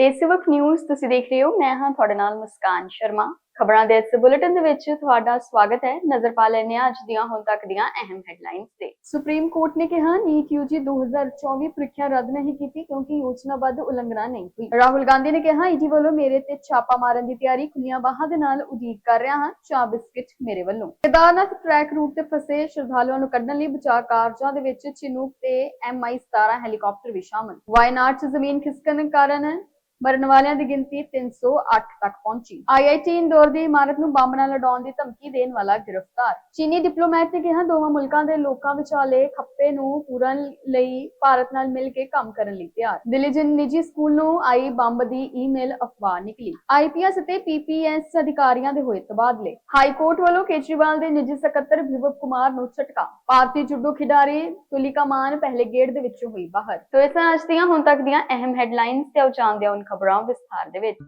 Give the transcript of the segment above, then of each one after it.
ਤੇ ਸਿਵਕ ਨਿਊਜ਼ ਤੁਸੀਂ ਦੇਖ ਰਹੇ ਹੋ, ਮੈਂ ਹਾਂ ਤੁਹਾਡੇ ਨਾਲ ਮੁਸਕਾਨ ਸ਼ਰਮਾ। ਖਬਰਾਂ ਦੇ ਇਸ ਬੁਲੇਟਿਨ ਦੇ ਵਿੱਚ ਤੁਹਾਡਾ ਸਵਾਗਤ ਹੈ। ਨਜ਼ਰ ਪਾ ਲੈਂਦੇ ਹਾਂ ਅੱਜ ਦੀਆਂ, ਹੁਣ ਤੱਕ ਦੀਆਂ ਅਹਿਮ ਹੈਡਲਾਈਨਸ ਤੇ। ਸੁਪਰੀਮ ਕੋਰਟ ਨੇ ਕਿਹਾ, ਨੀਟ ਯੂਜੀ 2024 ਪ੍ਰੀਖਿਆ ਰੱਦ ਨਹੀਂ ਕੀਤੀ ਕਿਉਂਕਿ ਯੋਜਨਾਬੱਧ ਉਲੰਘਣਾ ਨਹੀਂ ਹੋਈ। ਰਾਹੁਲ ਗਾਂਧੀ ਨੇ ਕਿਹਾ, ਈਡੀ ਵੱਲੋਂ ਮੇਰੇ ਤੇ ਛਾਪਾ ਮਾਰਨ ਦੀ ਤਿਆਰੀ ਖੁੱਲੀਆਂ ਬਾਹਾਂ ਦੇ ਨਾਲ ਉਡੀਕ ਕਰ ਰਿਹਾ ਹਾਂ, ਚਾਹ ਬਿਸਕਿਟ ਮੇਰੇ ਵੱਲੋਂ। ਕੇਦਾਰਨਾਥ ਟਰੈਕ ਰੂਟ ਤੇ ਫਸੇ ਸ਼ਰਧਾਲੂਆਂ ਨੂੰ ਕੱਢਣ ਲਈ ਬਚਾਅ ਕਾਰਜਾਂ ਦੇ ਵਿੱਚ ਚਿਨੂਕ ਤੇ MI 17 ਹੈਲੀਕਾਪਟਰ ਵੀ ਸ਼ਾਮਲ। ਵਾਇਨਾਡ 'ਚ ਜ਼ਮੀਨ ਖਿਸਕਣ ਕਾਰਨ ਮਰਨ ਵਾਲਿਆਂ ਦੀ ਗਿਣਤੀ 308 ਤੱਕ ਪਹੁੰਚੀ। ਆਈਆਈਟੀ ਇੰਦੌਰ ਦੀ ਇਮਾਰਤ ਨੂੰ ਬੰਬ ਨਾਲ ਉਡਾਉਣ ਦੀ ਧਮਕੀ ਦੇਣ ਵਾਲਾ ਗ੍ਰਿਫਤਾਰ। ਚੀਨੀ ਡਿਪਲੋਮੈਟ ਨੇ ਕਿਹਾ, ਦੋਵਾਂ ਮੁਲਕਾਂ ਦੇ ਲੋਕਾਂ ਵਿਚਾਲੇ ਖੱਪੇ ਨੂੰ ਪੂਰਨ ਲਈ ਭਾਰਤ ਨਾਲ ਮਿਲ ਕੇ ਕੰਮ ਕਰਨ ਲਈ ਤਿਆਰ। ਦਿੱਲੀ ਦੇ ਨਿੱਜੀ ਸਕੂਲ ਨੂੰ ਆਈ ਬੰਬ ਦੀ ਈਮੇਲ ਅਫਵਾਹ ਨਿਕਲੀ। ਆਈਪੀਐਸ ਅਤੇ ਪੀਪੀਐਸ ਅਧਿਕਾਰੀਆਂ ਦੇ ਹੋਏ ਤਬਾਦਲੇ। ਹਾਈ ਕੋਰਟ ਵੱਲੋਂ ਕੇਜਰੀਵਾਲ ਦੇ ਨਿੱਜੀ ਸਕੱਤਰ ਵਿਭਵ ਕੁਮਾਰ ਨੂੰ ਝਟਕਾ। ਭਾਰਤੀ ਜੁੱਡੋ ਖਿਡਾਰੀ ਤੁਲਿਕਾ ਮਾਨ ਪਹਿਲੇ ਗੇੜ ਦੇ ਵਿੱਚੋਂ ਹੋਈ ਬਾਹਰ। ਤੋ ਇਸ ਤਰ੍ਹਾਂ ਅੱਜ ਦੀਆਂ ਹੁਣ ਤੱਕ ਦੀਆਂ ਅਹਿਮ ਹੈਡਲਾਈਨਸ ਤੇ ਉਹ ਜਾਣਦੇ ਹਾਂ ਖਬਰਾਂ ਵਿਸਥਾਰ ਦੇ ਵਿੱਚ।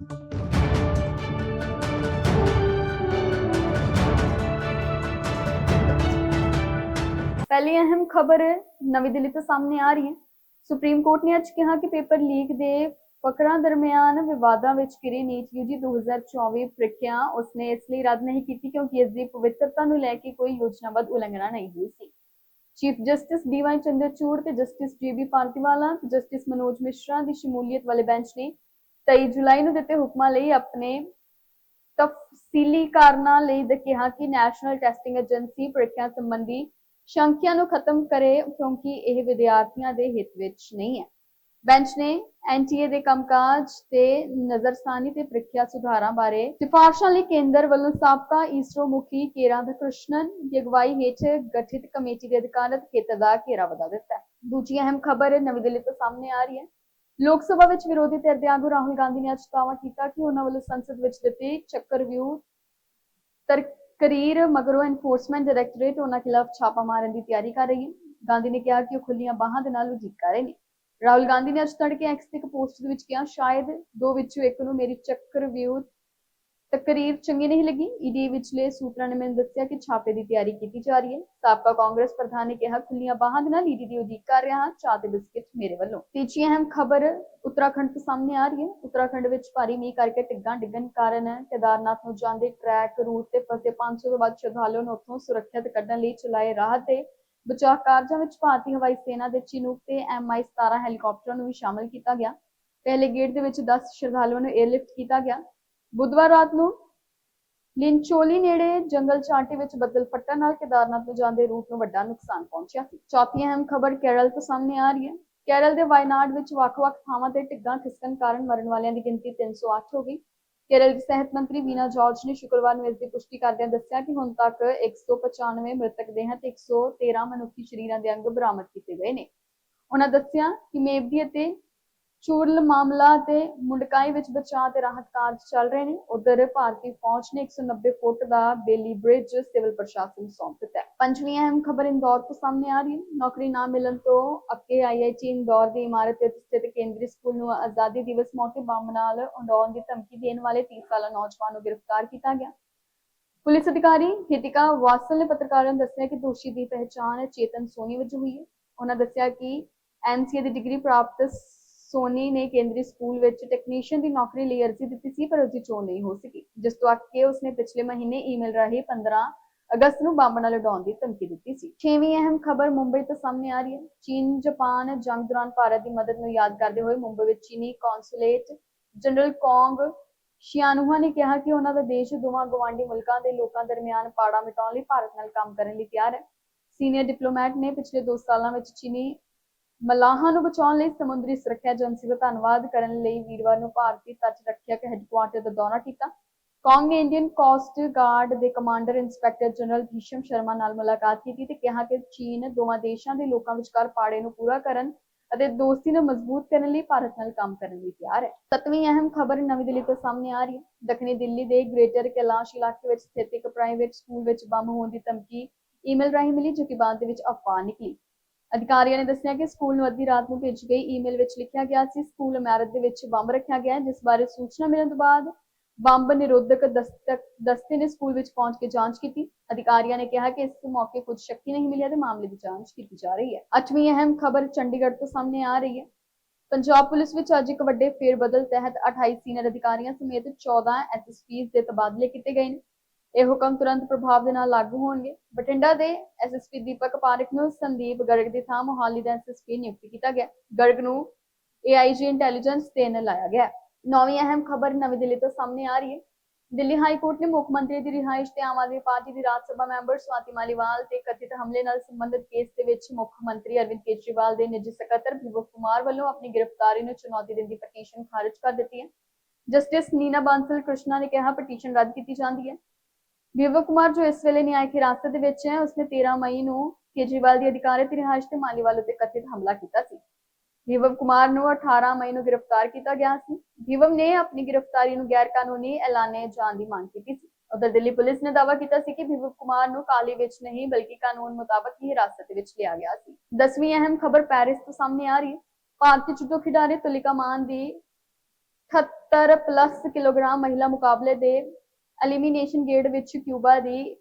ਪਹਿਲੀ ਅਹਿਮ ਖਬਰ ਨਵੀਂ ਦਿੱਲੀ ਤੋਂ ਸਾਹਮਣੇ ਆ ਰਹੀ ਹੈ। ਸੁਪਰੀਮ ਕੋਰਟ ਨੇ ਅੱਜ ਕਿਹਾ ਕਿ ਪੇਪਰ ਲੀਕ ਦੇ ਫਕਰਾਂ ਦਰਮਿਆਨ ਵਿਵਾਦਾਂ ਵਿੱਚ ਘਿਰੀ ਨੀਟ ਯੂਜੀ 2024 ਪ੍ਰੀਖਿਆ। ਉਸਨੇ ਇਸ ਲਈ ਰੱਦ ਨਹੀਂ ਕੀਤੀ ਕਿਉਂਕਿ ਇਸ ਦੀ ਪਵਿੱਤਰਤਾ ਨੂੰ ਲੈ ਕੇ ਕੋਈ ਯੋਜਨਾਬੱਧ ਉਲੰਘਣਾ ਨਹੀਂ ਹੋਈ ਸੀ। ਚੀਫ ਜਸਟਿਸ ਡੀਵਾਈ ਚੰਦਰਚੂੜ ਤੇ ਜਸਟਿਸ ਜੀਬੀ ਪਾਰਤੀਵਾਲਾ ਤੇ ਜਸਟਿਸ ਮਨੋਜ ਮਿਸ਼ਰਾ ਦੀ ਸ਼ਮੂਲੀਅਤ ਵਾਲੇ ਬੈਂਚ ਨੇ 23 ਜੁਲਾਈ ਨੂੰ ਦਿੱਤੇ ਹੁਕਮਾਂ ਲਈ ਆਪਣੇ ਤਫਸੀਲੀ ਕਾਰਨਾਂ ਲਈ ਦ ਕਿਹਾ ਕਿ ਨੈਸ਼ਨਲ ਟੈਸਟਿੰਗ ਏਜੰਸੀ ਪ੍ਰੀਖਿਆ ਸੰਬੰਧੀ ਸ਼ੰਕਿਆਂ ਨੂੰ ਖਤਮ ਕਰੇ ਕਿਉਂਕਿ ਇਹ ਵਿਦਿਆਰਥੀਆਂ ਦੇ ਹਿੱਤ ਵਿੱਚ ਨਹੀਂ ਹੈ। ਬੈਂਚ ਨੇ ਐਨਟੀਏ ਦੇ ਕੰਮਕਾਜ ਤੇ ਨਜ਼ਰਸਾਨੀ ਤੇ ਪ੍ਰੀਖਿਆ ਸੁਧਾਰਾਂ ਬਾਰੇ ਸਿਫਾਰਸ਼ਾਂ ਲਈ ਕੇਂਦਰ ਵੱਲੋਂ ਸਾਬਕਾ ਈਸਰੋ ਮੁਖੀ ਕੇ ਰਾਧਾ ਕ੍ਰਿਸ਼ਨਨ ਦੀ ਅਗਵਾਈ ਹੇਠ ਗਠਿਤ ਕਮੇਟੀ ਦੇ ਅਧਿਕਾਰਤ ਖੇਤਰ ਦਾ ਘੇਰਾ ਵਧਾ ਦਿੱਤਾ ਹੈ। ਦੂਜੀ ਅਹਿਮ ਖਬਰ ਨਵੀਂ ਦਿੱਲੀ ਤੋਂ ਸਾਹਮਣੇ ਆ ਰਹੀ ਹੈ। ਲੋਕ ਸਭਾ ਵਿੱਚ ਵਿਰੋਧੀ ਧਿਰ ਦੇ ਆਗੂ ਰਾਹੁਲ ਗਾਂਧੀ ਨੇ ਅੱਜ ਦਾਅਵਾ ਕੀਤਾ ਕਿ ਉਹਨਾਂ ਵੱਲੋਂ ਸੰਸਦ ਵਿੱਚ ਦਿੱਤੀ ਚੱਕਰਵਿਊਹ ਤਕਰੀਰ ਮਗਰੋਂ ਐਨਫੋਰਸਮੈਂਟ ਡਾਇਰੈਕਟੋਰੇਟ ਉਹਨਾਂ ਖਿਲਾਫ ਛਾਪਾ ਮਾਰਨ ਦੀ ਤਿਆਰੀ ਕਰ ਰਹੀ ਹੈ। ਗਾਂਧੀ ਨੇ ਕਿਹਾ ਕਿ ਉਹ ਖੁੱਲੀਆਂ ਬਾਹਾਂ ਦੇ ਨਾਲ ਉਡੀਕ ਕਰ ਰਹੇ ਨੇ। ਰਾਹੁਲ ਗਾਂਧੀ ਨੇ ਅੱਜ ਤੜਕੇ ਐਕਸ ਤੇ ਇੱਕ ਪੋਸਟ ਦੇ ਵਿੱਚ ਕਿਹਾ, ਸ਼ਾਇਦ ਦੋ ਵਿੱਚੋਂ ਇੱਕ ਨੂੰ ਮੇਰੀ ਚੱਕਰ ਵਿਊ ਤਕਰੀਰ ਚੰਗੀ ਨਹੀਂ ਲੱਗੀ। ਈਡੀ ਵਿਚਲੇ ਸੂਤਰਾਂ ਨੇ ਮੈਨੂੰ ਦੱਸਿਆ ਕਿ ਛਾਪੇ ਦੀ ਤਿਆਰੀ ਕੀਤੀ ਜਾ ਰਹੀ ਹੈ। ਸਾਬਕਾ ਕਾਂਗਰਸ ਪ੍ਰਧਾਨ ਨੇ ਕਿਹਾ ਖੁੱਲੀਆਂ ਬਾਹਾਂ ਦੇ ਨਾਲ ਈਡੀ ਦੀ ਉਡੀਕ ਕਰ ਰਿਹਾ ਹਾਂ, ਚਾਹ ਤੇ ਬਿਸਕਿਟ ਮੇਰੇ ਵੱਲੋਂ। ਤੀਜੀ ਅਹਿਮ ਖਬਰ ਉੱਤਰਾਖੰਡ ਤੋਂ ਸਾਹਮਣੇ ਆ ਰਹੀ ਹੈ। ਉੱਤਰਾਖੰਡ ਵਿੱਚ ਭਾਰੀ ਮੀਂਹ ਕਰਕੇ ਟਿੱਗਾਂ ਡਿੱਗਣ ਕਾਰਨ ਕੇਦਾਰਨਾਥ ਨੂੰ ਜਾਂਦੇ ਟਰੈਕ ਰੂਟ ਤੇ ਫਸੇ 500 ਤੋਂ ਵੱਧ ਸ਼ਰਧਾਲੂਆਂ ਨੂੰ ਉੱਥੋਂ ਸੁਰੱਖਿਅਤ ਕੱਢਣ ਲਈ ਚਲਾਏ ਰਾਹਤ ਤੇ ਬਚਾਅ ਕਾਰਜਾਂ ਵਿੱਚ ਭਾਰਤੀ ਹਵਾਈ ਸੈਨਾ ਦੇ ਚਿਨੂਕ ਤੇ MI 17 ਹੈਲੀਕਾਪਟਰਾਂ ਨੂੰ ਵੀ ਸ਼ਾਮਲ ਕੀਤਾ ਗਿਆ। ਪਹਿਲੇ ਗੇਟ ਦੇ ਵਿੱਚ 10 ਸ਼ਰਧਾਲੂਆਂ ਨੂੰ 에ਅਰਲਿਫਟ ਕੀਤਾ ਗਿਆ। ਬੁੱਧਵਾਰ ਰਾਤ ਨੂੰ ਲਿੰਚੋਲੀ ਨੇੜੇ ਜੰਗਲ ਚਾਂਟੇ ਵਿੱਚ ਬੱਦਲ ਫੱਟਣ ਨਾਲ ਕੇਦਾਰਨਾਥ ਨੂੰ ਜਾਂਦੇ ਰੂਟ ਨੂੰ ਵੱਡਾ ਨੁਕਸਾਨ ਪਹੁੰਚਿਆ। ਸੀ ਚੌਥੀ ਅਹਿਮ ਖਬਰ ਕੇਰਲ ਤੋਂ ਸਾਹਮਣੇ ਆ ਰਹੀ ਹੈ। ਕੇਰਲ ਦੇ ਵਾਇਨਾਡ ਵਿੱਚ ਵੱਖ-ਵੱਖ ਥਾਵਾਂ ਤੇ ਟਿੱਗਾਂ ਖਿਸਕਣ ਕਾਰਨ ਮਰਨ ਵਾਲਿਆਂ ਦੀ ਗਿਣਤੀ 308 ਹੋ ਗਈ। ਕੇਰਲ ਦੀ ਸਿਹਤ ਮੰਤਰੀ ਵੀਨਾ ਜਾਰਜ ਨੇ ਸ਼ੁੱਕਰਵਾਰ ਨੂੰ ਇਸ ਦੀ ਪੁਸ਼ਟੀ ਕਰਦਿਆਂ ਦੱਸਿਆ ਕਿ ਹੁਣ ਤੱਕ 195 ਮ੍ਰਿਤਕ ਦੇਹਾਂ ਤੇ 113 ਮਨੁੱਖੀ ਸਰੀਰਾਂ ਦੇ ਅੰਗ ਬਰਾਮਦ ਕੀਤੇ ਗਏ ਨੇ। ਉਹਨਾਂ ਦੱਸਿਆ ਕਿ ਮੇਵਦੀ ਅਤੇ ਚੂਰਲ ਮਾਮਲਾ ਤੇ ਮੁੰਡਕਾਈ ਵਿੱਚ ਬਚਾਅ ਤੇ ਰਾਹਤ ਕਾਰਜ ਚੱਲ ਰਹੇ ਨੇ। ਉਧਰ ਭਾਰਤੀ ਫੌਜ ਨੇ 190 ਫੁੱਟ ਦਾ ਬੇਲੀ ਬ੍ਰਿਜ ਸਿਵਲ ਪ੍ਰਸ਼ਾਸਨ ਸੌਂਪ ਦਿੱਤਾ ਹੈ। ਪੰਜਵੀਂ ਅਹਿਮ ਖਬਰ ਇੰਦੌਰ ਤੋਂ ਸਾਹਮਣੇ ਆ ਰਹੀ ਹੈ। ਨੌਕਰੀ ਨਾ ਮਿਲਣ ਤੋਂ ਅੱਕੇ ਆਈਆਈਟੀ ਇੰਦੌਰ ਦੀ ਇਮਾਰਤ ਵਿੱਚ ਸਥਿਤ ਕੇਂਦਰੀ ਸਕੂਲ ਨੂੰ ਆਜ਼ਾਦੀ ਦਿਵਸ ਮੌਕੇ ਬੰਬ ਨਾਲ ਉਡਾਉਣ ਦੀ ਧਮਕੀ ਦੇਣ ਵਾਲੇ 30 ਸਾਲਾ ਨੌਜਵਾਨ ਨੂੰ ਗ੍ਰਿਫਤਾਰ ਕੀਤਾ ਗਿਆ। ਪੁਲਿਸ ਅਧਿਕਾਰੀ ਹਿਤਿਕਾ ਵਾਸਲ ਨੇ ਪੱਤਰਕਾਰਾਂ ਨੂੰ ਦੱਸਿਆ ਕਿ ਦੋਸ਼ੀ ਦੀ ਪਹਿਚਾਣ ਚੇਤਨ ਸੋਨੀ ਵਜੋਂ ਹੋਈ ਹੈ। ਉਹਨਾਂ ਦੱਸਿਆ ਕਿ ਐਨਸੀਏ ਦੀ ਡਿਗਰੀ ਪ੍ਰਾਪਤ ਸੋਨੀ ਨੇ ਕੇਂਦਰੀ ਸਕੂਲ ਵਿੱਚ ਟੈਕਨੀਸ਼ੀਅਨ ਦੀ ਨੌਕਰੀ ਲਈ ਅਰਜ਼ੀ ਦਿੱਤੀ ਸੀ, ਪਰ ਉਸਦੀ ਚੋਣ ਨਹੀਂ ਹੋ ਸਕੀ। ਜਿਸ ਤੋਂ ਅੱਕੇ ਉਸਨੇ ਪਿਛਲੇ ਮਹੀਨੇ ਈਮੇਲ ਰਾਹੀਂ 15 ਅਗਸਤ ਨੂੰ ਬੰਬ ਨਾਲ ਉਡਾਉਣ ਦੀ ਧਮਕੀ ਦਿੱਤੀ ਸੀ। ਛੇਵੀਂ ਅਹਿਮ ਖਬਰ ਮੁੰਬਈ ਤੋਂ ਸਾਹਮਣੇ ਆ ਰਹੀ ਹੈ। ਚੀਨ, ਜਾਪਾਨ ਜੰਗ ਦੌਰਾਨ ਭਾਰਤ ਦੀ ਮਦਦ ਨੂੰ ਯਾਦ ਕਰਦੇ ਹੋਏ ਮੁੰਬਈ ਵਿੱਚ ਚੀਨੀ ਕੌਂਸੂਲੇਟ ਜਨਰਲ ਕੌਂਗ ਸ਼ਿਆਨੂਹਾ ਨੇ ਕਿਹਾ ਕਿ ਉਹਨਾਂ ਦਾ ਦੇਸ਼ ਦੋਵਾਂ ਗਵਾਂਢੀ ਮੁਲਕਾਂ ਦੇ ਲੋਕਾਂ ਦਰਮਿਆਨ ਪਾੜਾ ਮਿਟਾਉਣ ਲਈ ਭਾਰਤ ਨਾਲ ਕੰਮ ਕਰਨ ਲਈ ਤਿਆਰ ਹੈ। ਸੀਨੀਅਰ ਡਿਪਲੋਮੈਟ ਨੇ ਪਿਛਲੇ 2 ਸਾਲਾਂ ਵਿੱਚ ਚੀਨੀ ਮਲਾਹਾਂ ਨੂੰ ਬਚਾਉਣ ਲਈ ਸਮੁੰਦਰੀ ਸੁਰੱਖਿਆ ਏਜੰਸੀ ਦਾ ਧੰਨਵਾਦ ਕਰਨ ਲਈ ਵੀਰਵਾਰ ਨੂੰ ਭਾਰਤੀ ਤੱਟ ਰੱਖਿਅਕ ਹੈੱਡਕੁਆਰਟਰ ਦਾ ਦੌਰਾ ਕੀਤਾ। ਕਾਂਗ ਇੰਡੀਅਨ ਕੋਸਟ ਗਾਰਡ ਦੇ commander inspector general Bhishm Sharma ਨਾਲ ਮੁਲਾਕਾਤ ਕੀਤੀ ਤੇ ਕਿਹਾ ਕਿ ਚੀਨ ਦੋਵਾਂ ਦੇਸ਼ਾਂ ਦੇ ਲੋਕਾਂ ਵਿਚਕਾਰ ਪਾੜੇ ਨੂੰ ਪੂਰਾ ਕਰਨ ਅਤੇ ਦੋਸਤੀ ਨੂੰ ਮਜ਼ਬੂਤ ਕਰਨ ਲਈ ਭਾਰਤ ਨਾਲ ਕੰਮ ਕਰਨ ਲਈ ਤਿਆਰ ਹੈ। ਸਤਵੀਂ ਅਹਿਮ ਖਬਰ ਨਵੀਂ ਦਿੱਲੀ ਤੋਂ ਸਾਹਮਣੇ ਆ ਰਹੀ ਹੈ। ਦੱਖਣੀ ਦਿੱਲੀ ਦੇ ਗ੍ਰੇਟਰ ਕੈਲਾਸ਼ ਇਲਾਕੇ ਵਿੱਚ ਸਥਿਤ ਇੱਕ ਪ੍ਰਾਈਵੇਟ ਸਕੂਲ ਵਿੱਚ ਬੰਬ ਹੋਣ ਦੀ ਧਮਕੀ ਈਮੇਲ ਰਾਹੀਂ ਮਿਲੀ, ਜੋ ਕਿ ਬਾਅਦ ਦੇ ਵਿੱਚ ਅਫਵਾਹ ਨਿਕਲੀ। ਅਧਿਕਾਰੀਆਂ ਨੇ ਦੱਸਿਆ ਕਿ ਸਕੂਲ ਨੂੰ ਅੱਧੀ ਰਾਤ ਨੂੰ ਭੇਜੀ ਗਈ ਈਮੇਲ ਵਿੱਚ ਲਿਖਿਆ ਗਿਆ ਸੀ, ਸਕੂਲ ਇਮਾਰਤ ਦੇ ਵਿੱਚ ਬੰਬ ਰੱਖਿਆ ਗਿਆ ਹੈ ਜਿਸ ਬਾਰੇ ਸੂਚਨਾ ਮਿਲਣ ਤੋਂ ਬਾਅਦ ਬੰਬ ਨਿਰੋਧਕ ਦਸਤੇ ਨੇ ਸਕੂਲ ਵਿੱਚ ਪਹੁੰਚ ਕੇ ਜਾਂਚ ਕੀਤੀ। ਅਧਿਕਾਰੀਆਂ ਨੇ ਕਿਹਾ ਕਿ ਇਸ ਮੌਕੇ ਕੁਝ ਸ਼ੱਕੀ ਨਹੀਂ ਮਿਲਿਆ ਤੇ ਮਾਮਲੇ ਦੀ ਜਾਂਚ ਕੀਤੀ ਜਾ ਰਹੀ ਹੈ। ਅੱਠਵੀਂ ਅਹਿਮ ਖਬਰ ਚੰਡੀਗੜ੍ਹ ਤੋਂ ਸਾਹਮਣੇ ਆ ਰਹੀ ਹੈ। ਪੰਜਾਬ ਪੁਲਿਸ ਵਿੱਚ ਅੱਜ ਇੱਕ ਵੱਡੇ ਫੇਰਬਦਲ ਤਹਿਤ 28 ਸੀਨੀਅਰ ਅਧਿਕਾਰੀਆਂ ਸਮੇਤ 14 ਐਸਐਸਪੀਜ਼ ਦੇ ਤਬਾਦਲੇ ਕੀਤੇ ਗਏ ਨੇ। ਇਹ ਹੁਕਮ ਤੁਰੰਤ ਪ੍ਰਭਾਵ ਦੇ ਨਾਲ ਲਾਗੂ ਹੋਣਗੇ। ਬਠਿੰਡਾ ਦੇ ਐਸਐਸਪੀ ਦੀਪਕ ਪਾਰਕ ਨੂੰ ਸੰਦੀਪ ਗਰਗ ਦੀ ਥਾਂ ਮੋਹਾਲੀ ਦਾ ਐਸਐਸਪੀ ਨਿਯੁਕਤ ਕੀਤਾ ਗਿਆ। ਗਰਗ ਨੂੰ ਏਆਈਜੀ ਇੰਟੈਲੀਜੈਂਸ ਦੇਣ ਲਾਇਆ ਗਿਆ। ਨੌਵੀਂ ਅਹਿਮ ਖਬਰ ਨਵੀਂ ਦਿੱਲੀ ਤੋਂ ਸਾਹਮਣੇ ਆ ਰਹੀ ਹੈ। ਦਿੱਲੀ ਹਾਈ ਕੋਰਟ ਨੇ ਮੁੱਖ ਮੰਤਰੀ ਦੀ ਰਿਹਾਇਸ਼ ਤੇ ਆਮ ਆਦਮੀ ਪਾਰਟੀ ਦੀ ਰਾਜ ਸਭਾ ਮੈਂਬਰ ਸਵਾਤੀ ਮਾਲੀਵਾਲ ਤੇ ਕਥਿਤ ਹਮਲੇ ਨਾਲ ਸੰਬੰਧਿਤ ਕੇਸ ਦੇ ਵਿੱਚ ਮੁੱਖ ਮੰਤਰੀ ਅਰਵਿੰਦ ਕੇਜਰੀਵਾਲ ਦੇ ਨਿੱਜੀ ਸਕੱਤਰ ਵਿਵਕ ਕੁਮਾਰ ਵੱਲੋਂ ਆਪਣੀ ਗ੍ਰਿਫਤਾਰੀ ਨੂੰ ਚੁਣੌਤੀ ਦਿੰਦੀ ਪਟੀਸ਼ਨ ਖਾਰਜ ਕਰ ਦਿੱਤੀ ਹੈ। ਜਸਟਿਸ ਨੀਨਾ ਬਾਂਸਲ ਕ੍ਰਿਸ਼ਨਾ ਨੇ ਕਿਹਾ, ਪਟੀਸ਼ਨ ਰੱਦ ਕੀਤੀ ਜਾਂਦੀ ਹੈ। ਵਿਵਕ ਕੁਮਾਰ ਜੋ ਇਸ ਵੇਲੇ ਨਿਆਇਕ ਹਿਰਾਸਤ ਦੇ ਵਿੱਚ ਹੈ, ਉਸਨੇ 13 ਮਈ ਨੂੰ ਕੇਜਰੀਵਾਲ ਦੀ ਅਧਿਕਾਰਤ ਰਿਹਾਇਸ਼ ਤੇ ਮਾਲੀਵਾਲ ਉੱਤੇ ਕਥਿਤ ਹਮਲਾ ਕੀਤਾ ਸੀ। ਵਿਵਕ ਕੁਮਾਰ ਨੂੰ 18 ਮਈ ਨੂੰ ਗ੍ਰਿਫਤਾਰ ਕੀਤਾ ਗਿਆ ਸੀ। ਵਿਵਮ ਨੇ ਆਪਣੀ ਗ੍ਰਿਫਤਾਰੀ ਨੂੰ ਗੈਰ ਕਾਨੂੰਨੀ ਐਲਾਨੇ ਜਾਣ ਦੀ ਮੰਗ ਕੀਤੀ ਸੀ। ਉਧਰ ਦਿੱਲੀ ਪੁਲਿਸ ਨੇ ਦਾਅਵਾ ਕੀਤਾ ਸੀ ਕਿ ਵਿਵਕ ਕੁਮਾਰ ਨੂੰ ਕਾਲੀ ਵਿੱਚ ਨਹੀਂ, ਬਲਕਿ ਕਾਨੂੰਨ ਮੁਤਾਬਕ ਹੀ ਹਿਰਾਸਤ ਵਿੱਚ ਲਿਆ ਗਿਆ ਸੀ। ਦਸਵੀਂ ਅਹਿਮ ਖਬਰ ਪੈਰਿਸ ਤੋਂ ਸਾਹਮਣੇ ਆ ਰਹੀ ਹੈ। ਭਾਰਤੀ ਜੂਡੋ ਖਿਡਾਰੀ ਤੁਲਿਕਾ ਮਾਨ ਦੀ 78 ਪਲੱਸ ਕਿਲੋਗ੍ਰਾਮ ਮਹਿਲਾ ਮੁਕਾਬਲੇ ਦੇ ਐਲੀਮੀਨੇਸ਼ਨ ਗੇੜ ਵਿੱਚ ਕਿਊਬਾ ਦੀ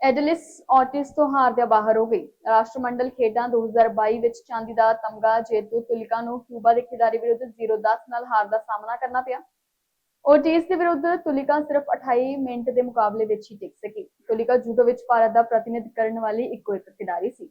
ਐਡਲਿਸ ਔਟਿਸ ਤੋਂ ਹਾਰਦਿਆਂ ਬਾਹਰ ਹੋ ਗਈ। ਰਾਸ਼ਟਰਮੰਡਲ ਖੇਡਾਂ 2022 ਵਿੱਚ ਚਾਂਦੀ ਦਾ ਤਮਗਾ, ਜੇਤੂ ਤੁਲਿਕਾ ਨੂੰ ਕਿਊਬਾ ਦੇ ਖਿਡਾਰੀ ਵਿਰੁੱਧ 0-10 ਨਾਲ ਹਾਰ ਦਾ ਸਾਹਮਣਾ ਕਰਨਾ ਪਿਆ। ਔਟਿਸ ਦੇ ਵਿਰੁੱਧ ਤੁਲਿਕਾ ਸਿਰਫ 28 ਮਿੰਟ ਦੇ ਮੁਕਾਬਲੇ ਵਿੱਚ ਹੀ ਟਿਕ ਸਕੀ। ਤੁਲਿਕਾ ਜੂਡੋ ਵਿੱਚ ਭਾਰਤ ਦਾ ਪ੍ਰਤੀਨਿਧ ਕਰਨ ਵਾਲੀ ਇੱਕੋ ਇੱਕ ਖਿਡਾਰੀ ਸੀ।